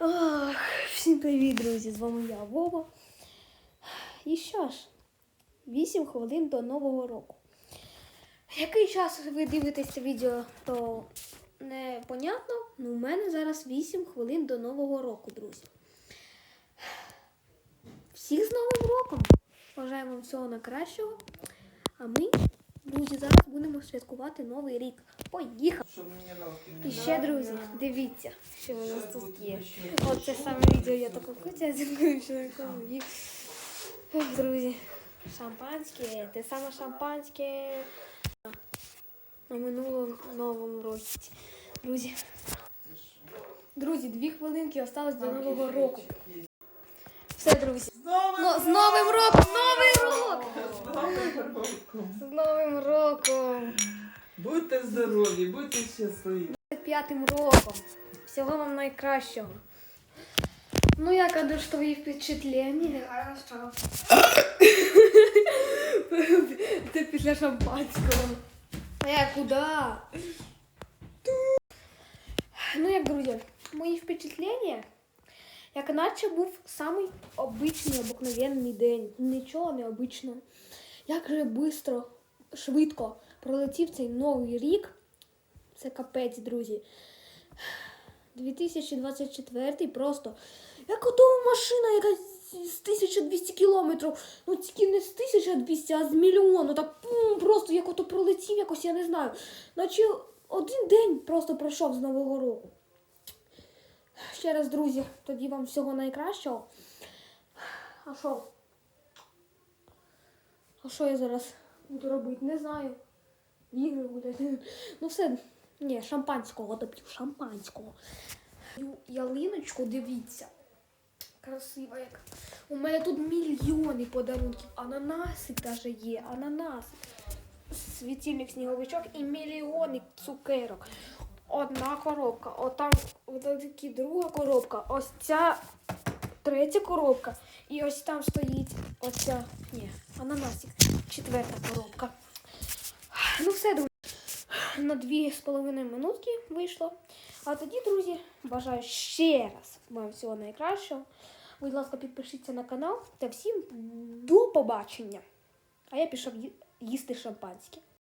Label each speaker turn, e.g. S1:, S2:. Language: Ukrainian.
S1: Ох, всім привіт, друзі! З вами я, Вова. І що ж, 8 хвилин до Нового року. Який час ви дивитесь це відео, то непонятно. Ну, у мене зараз 8 хвилин до Нового року, друзі. Всіх з Новим роком! Бажаємо вам всього найкращого. А ми, друзі, зараз будемо святкувати Новий рік. Поїхали! І ще, друзі, дивіться, що у нас тут є. Оце саме відео я таку котязінкою чоловіком. І... Ох, Друзі, шампанське, те саме шампанське на минулому новому році. Друзі. Друзі, дві хвилинки осталось до Нового року. Все, друзі.
S2: З Новим
S1: з Новим роком! Новий рок!
S2: Новим роком!
S1: З Новим роком!
S2: Будьте здорові, будьте щасливі.
S1: п'ятим роком. Всього вам найкращого. Ну, як Адуш, твої впечатлення? Хорошо. Це після шампанського. Я куди? Ну, як, друзі, мої впечатлення, як наче був самий обичний, обикновенний день. Нічого необичного. Як же швидко, швидко пролетів цей новий рік. Це капець, друзі. 2024 просто. Як ото машина, яка з 1200 кілометрів. Ну тільки не з 1200, а з мільйону. Так пум, просто як ото пролетів якось, я не знаю. Наче один день просто пройшов з Нового року. Ще раз, друзі, тоді вам всього найкращого. А що? А що я зараз буду робити? Не знаю. Ігри гуляти. Ну все, ні, шампанського доп'ю, шампанського. Ялиночку, дивіться. Красива як. У мене тут мільйони подарунків. Ананаси даже є, ананаси. Світильник сніговичок і мільйони цукерок. Одна коробка, отам такі друга коробка, ось ця третя коробка. І ось там стоїть оця. Ні, ананасик. Четверта коробка. Ну все, друзі. На дві з половиною минутки вийшло. А тоді, друзі, бажаю ще раз вам всього найкращого. Будь ласка, підпишіться на канал та всім до побачення. А я пішов їсти шампанське.